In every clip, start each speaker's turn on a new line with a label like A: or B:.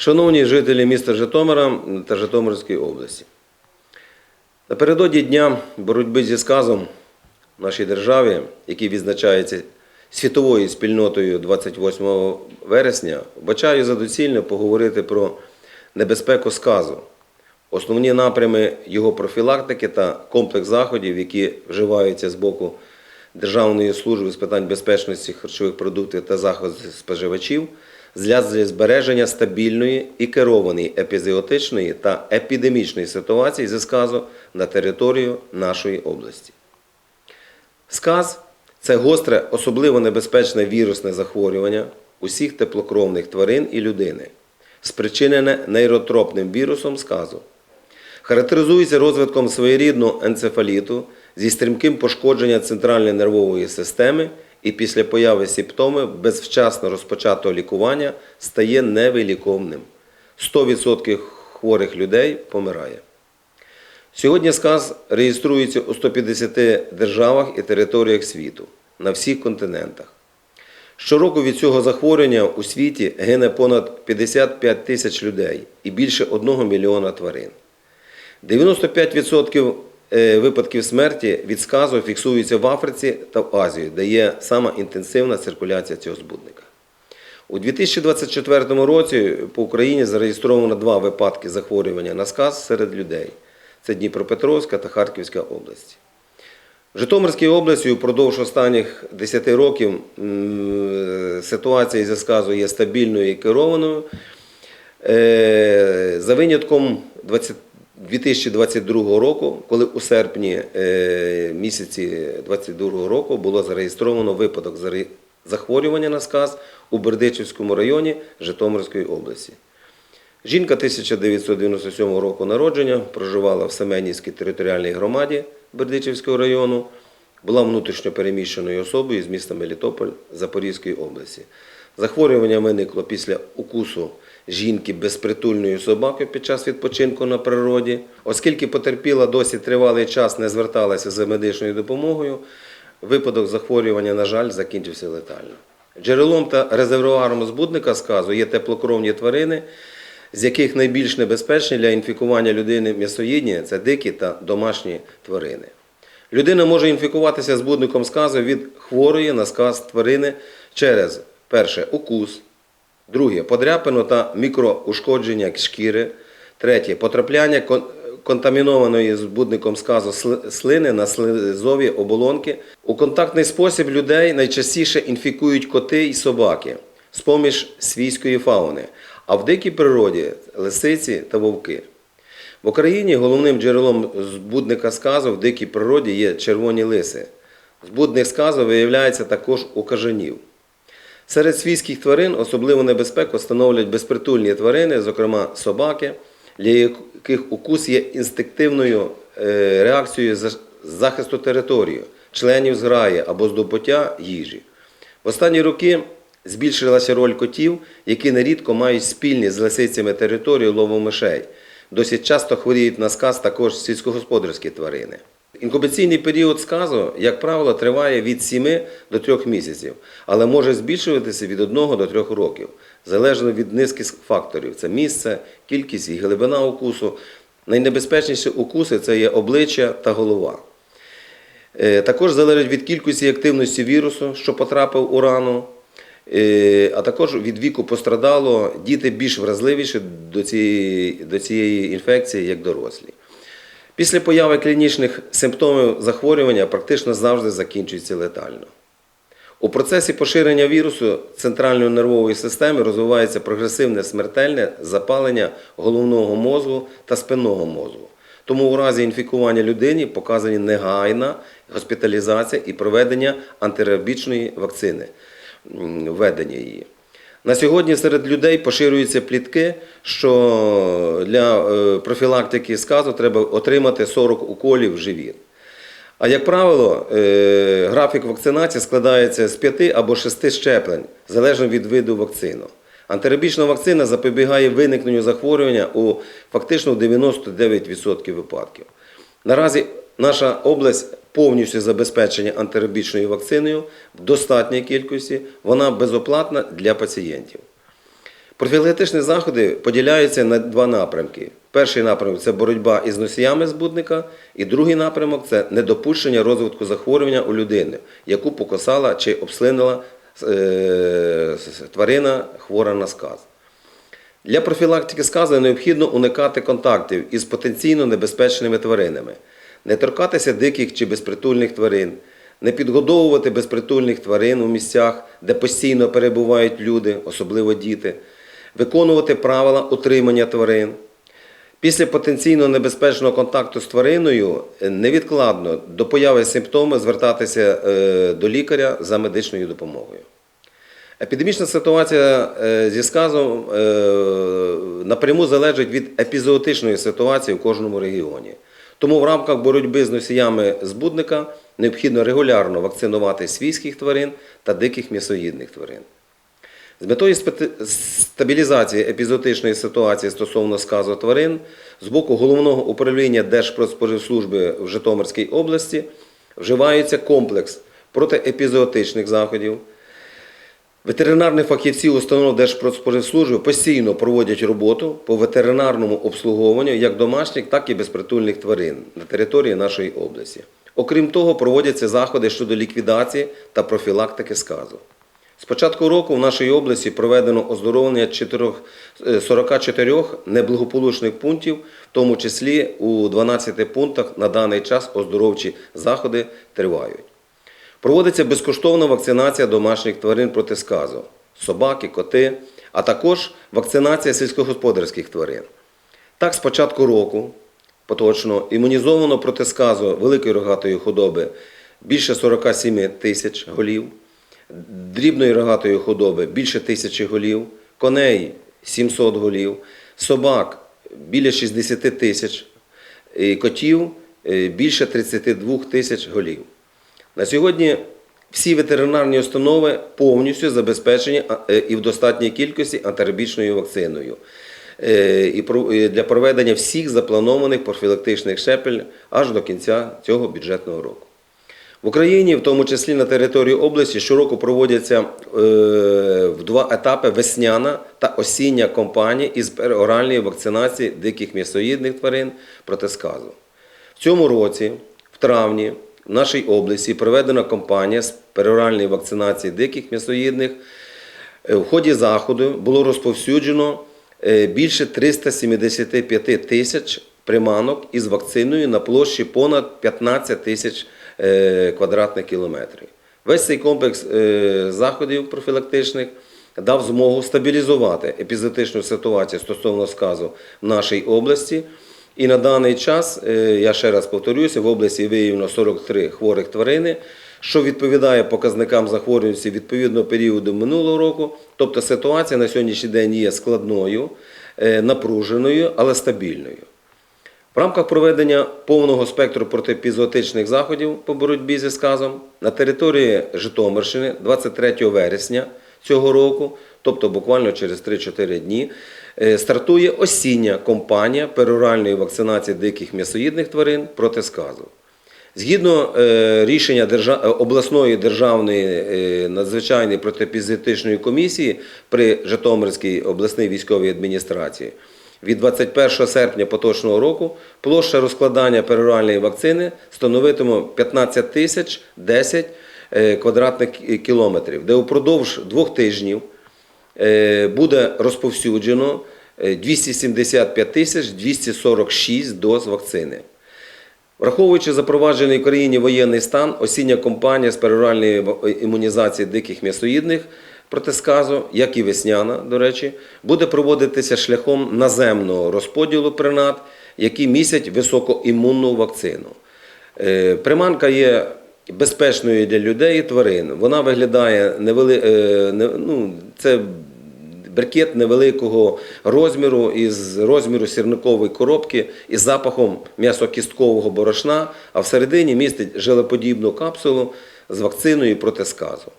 A: Шановні жителі міста Житомира та Житомирської області, напередодні Дня боротьби зі сказом в нашій державі, який відзначається світовою спільнотою 28 вересня, вбачаю за доцільне поговорити про небезпеку сказу, основні напрями його профілактики та комплекс заходів, які вживаються з боку Державної служби з питань безпечності харчових продуктів та захисту споживачів для збереження стабільної і керованої епізіотичної та епідемічної ситуації зі сказу на територію нашої області. Сказ це гостре, особливо небезпечне вірусне захворювання усіх теплокровних тварин і людини, спричинене нейротропним вірусом сказу. Характеризується розвитком своєрідного енцефаліту зі стрімким пошкодженням центральної нервової системи і після появи симптомів без вчасно розпочатого лікування стає невиліковним. 100% хворих людей помирає. Сьогодні сказ реєструється у 150 державах і територіях світу на всіх континентах. Щороку від цього захворювання у світі гине понад 55 тисяч людей і більше 1 мільйона тварин. 95% е, випадків смерті від сказу фіксуються в Африці та в Азії, де є сама інтенсивна циркуляція цього збудника. У 2024 році по Україні зареєстровано два випадки захворювання на сказ серед людей. Це Дніпропетровська та Харківська області. В Житомирській області упродовж останніх 10 років ситуація зі сказу є стабільною і керованою. Е, За винятком 20 2022 року, коли у серпні е, місяці 2022 року було зареєстровано випадок захворювання на сказ у Бердичівському районі Житомирської області. Жінка 1997 року народження проживала в Семенівській територіальній громаді Бердичівського району, була внутрішньо переміщеною особою з міста Мелітополь Запорізької області. Захворювання виникло після укусу жінки безпритульною собакою під час відпочинку на природі. Оскільки потерпіла досі тривалий час не зверталася за медичною допомогою, випадок захворювання, на жаль, закінчився летально. Джерелом та резервуаром збудника сказу є теплокровні тварини, з яких найбільш небезпечні для інфікування людини м'ясоїдні це дикі та домашні тварини. Людина може інфікуватися збудником сказу від хворої на сказ тварини через перше укус, друге подряпину та мікроушкодження шкіри, третє потрапляння кон- контамінованої збудником сказу слини на слизові оболонки. У контактний спосіб людей найчастіше інфікують коти і собаки з-поміж свійської фауни, а в дикій природі лисиці та вовки. В Україні головним джерелом збудника сказу в дикій природі є червоні лиси. Збудник сказу виявляється також у кажанів. Серед свійських тварин особливу небезпеку становлять безпритульні тварини, зокрема собаки, для яких укус є інстинктивною е, реакцією захисту території, членів зграї або здобуття їжі. В останні роки збільшилася роль котів, які нерідко мають спільні з лисицями територію лову мишей. Досить часто хворіють на сказ також сільськогосподарські тварини. Інкубаційний період сказу, як правило, триває від 7 до 3 місяців, але може збільшуватися від 1 до 3 років, залежно від низки факторів. Це місце, кількість і глибина укусу. Найнебезпечніші укуси це є обличчя та голова. Е, Також залежить від кількості активності вірусу, що потрапив у рану, Е, а також від віку пострадало діти більш вразливіші до цієї інфекції, як дорослі. Після появи клінічних симптомів захворювання практично завжди закінчується летально. У процесі поширення вірусу центральної нервової системи розвивається прогресивне смертельне запалення головного мозку та спинного мозку. Тому у разі інфікування людині показані негайна госпіталізація і проведення антирабічної вакцини, введення її. На сьогодні серед людей поширюються плітки, що для е, профілактики сказу треба отримати 40 уколів в живіт. А як правило, е, графік вакцинації складається з 5 або 6 щеплень, залежно від виду вакцину. Антирабічна вакцина запобігає виникненню захворювання у фактично 99% випадків. Наразі наша область повністю забезпечена антирабічною вакциною в достатній кількості, вона безоплатна для пацієнтів. Профілактичні заходи поділяються на два напрямки. Перший напрямок це боротьба із носіями збудника, і другий напрямок це недопущення розвитку захворювання у людини, яку покосала чи обслинила е, тварина хвора на сказ. Для профілактики сказу необхідно уникати контактів із потенційно небезпечними тваринами, не торкатися диких чи безпритульних тварин, не підгодовувати безпритульних тварин у місцях, де постійно перебувають люди, особливо діти, виконувати правила утримання тварин. Після потенційно небезпечного контакту з твариною е, невідкладно до появи симптомів звертатися е, до лікаря за медичною допомогою. Епідемічна ситуація е, зі сказом напряму залежить від епізоотичної ситуації в кожному регіоні. Тому в рамках боротьби з носіями збудника необхідно регулярно вакцинувати свійських тварин та диких м'ясоїдних тварин. З метою стабілізації епізоотичної ситуації стосовно сказу тварин з боку головного управління Держпродспоживслужби в Житомирській області вживається комплекс протиепізоотичних заходів. Ветеринарні фахівці установ Держпродспоживслужби постійно проводять роботу по ветеринарному обслуговуванню як домашніх, так і безпритульних тварин на території нашої області. Окрім того, проводяться заходи щодо ліквідації та профілактики сказу. З початку року в нашій області проведено оздоровлення е, 44 неблагополучних пунктів, в тому числі у 12 пунктах на даний час оздоровчі заходи тривають. Проводиться безкоштовна вакцинація домашніх тварин проти сказу собаки, коти, а також вакцинація сільськогосподарських тварин. Так, з початку року поточно імунізовано проти сказу великої рогатої худоби більше 47 тисяч голів, дрібної рогатої худоби більше тисячі голів, коней 700 голів, собак біля 60 тисяч, і котів е, більше 32 тисяч голів. На сьогодні всі ветеринарні установи повністю забезпечені е, і в достатній кількості антирабічною вакциною е, і для проведення всіх запланованих профілактичних щепель аж до кінця цього бюджетного року. В Україні, в тому числі на території області, щороку проводяться е, в два етапи весняна та осіння кампанії із пероральної вакцинації диких м'ясоїдних тварин проти сказу. В цьому році, в травні, в нашій області проведена кампанія з пероральної вакцинації диких м'ясоїдних. Е, В ході заходу було розповсюджено е, більше 375 тисяч приманок із вакциною на площі понад 15 тисяч е, квадратних кілометрів. Весь цей комплекс заходів профілактичних дав змогу стабілізувати епізотичну ситуацію стосовно сказу в нашій області. І на даний час, е, я ще раз повторюся, в області виявлено 43 хворих тварини, що відповідає показникам захворюваності відповідного періоду минулого року. Тобто ситуація на сьогоднішній день є складною, е, напруженою, але стабільною. В рамках проведення повного спектру протиепізоотичних заходів по боротьбі зі сказом на території Житомирщини 23 вересня цього року, тобто буквально через 3-4 дні, стартує осіння кампанія пероральної вакцинації диких м'ясоїдних тварин проти сказу. Згідно е, рішення е, обласної державної е, надзвичайної протиепізоотичної комісії при Житомирській обласній військовій адміністрації, від 21 серпня поточного року площа розкладання пероральної вакцини становитиме 15 тисяч 10 е, квадратних кілометрів, де упродовж двох тижнів е, буде розповсюджено е, 275 тисяч 246 доз вакцини. Враховуючи запроваджений в країні воєнний стан, осіння кампанія з пероральної імунізації диких м'ясоїдних проти сказу, як і весняна, до речі, буде проводитися шляхом наземного розподілу принад, які містять високоімунну вакцину. Е, Приманка є безпечною для людей і тварин. Вона виглядає невели... е, ну, це брикет невеликого розміру із розміру сірникової коробки із запахом м'ясокісткового борошна, а всередині містить жилеподібну капсулу з вакциною проти сказу.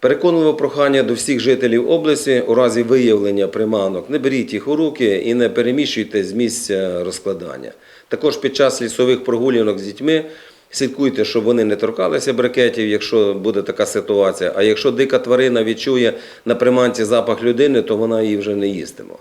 A: Переконливе прохання до всіх жителів області у разі виявлення приманок не беріть їх у руки і не переміщуйте з місця розкладання. Також під час лісових прогулянок з дітьми Слідкуйте, щоб вони не торкалися брикетів, якщо буде така ситуація. А якщо дика тварина відчує на приманці запах людини, то вона її вже не їстиме.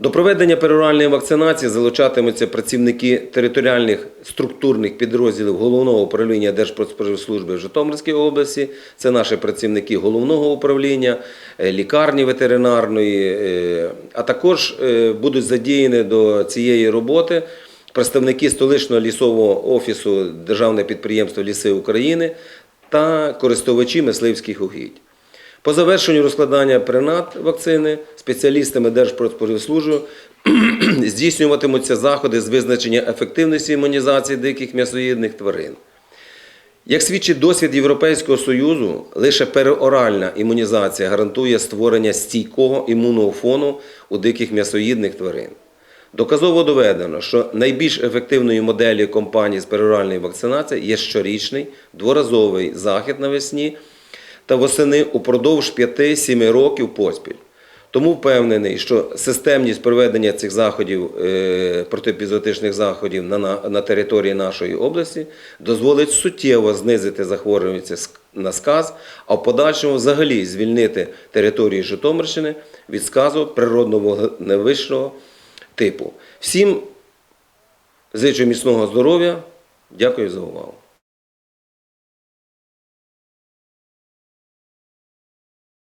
A: До проведення пероральної вакцинації залучатимуться працівники територіальних структурних підрозділів Головного управління Держпродспоживслужби в Житомирській області. Це наші працівники головного управління, е, лікарні ветеринарної, е, а також е, будуть задіяні до цієї роботи представники столичного лісового офісу Державне підприємство Ліси України та користувачі мисливських угідь. По завершенню розкладання принад вакцини спеціалістами Держпродспоживслужби здійснюватимуться заходи з визначення ефективності імунізації диких м'ясоїдних тварин. Як свідчить досвід Європейського Союзу, лише переоральна імунізація гарантує створення стійкого імунного фону у диких м'ясоїдних тварин. Доказово доведено, що найбільш ефективною моделлю компанії з пероральної вакцинації є щорічний дворазовий захід навесні та восени упродовж 5-7 років поспіль. Тому впевнений, що системність проведення цих заходів, е, протиепізотичних заходів на, на, на території нашої області дозволить суттєво знизити захворюваність на сказ, а в подальшому взагалі звільнити території Житомирщини від сказу природного невищого типу. Всім зичу міцного здоров'я. Дякую за увагу.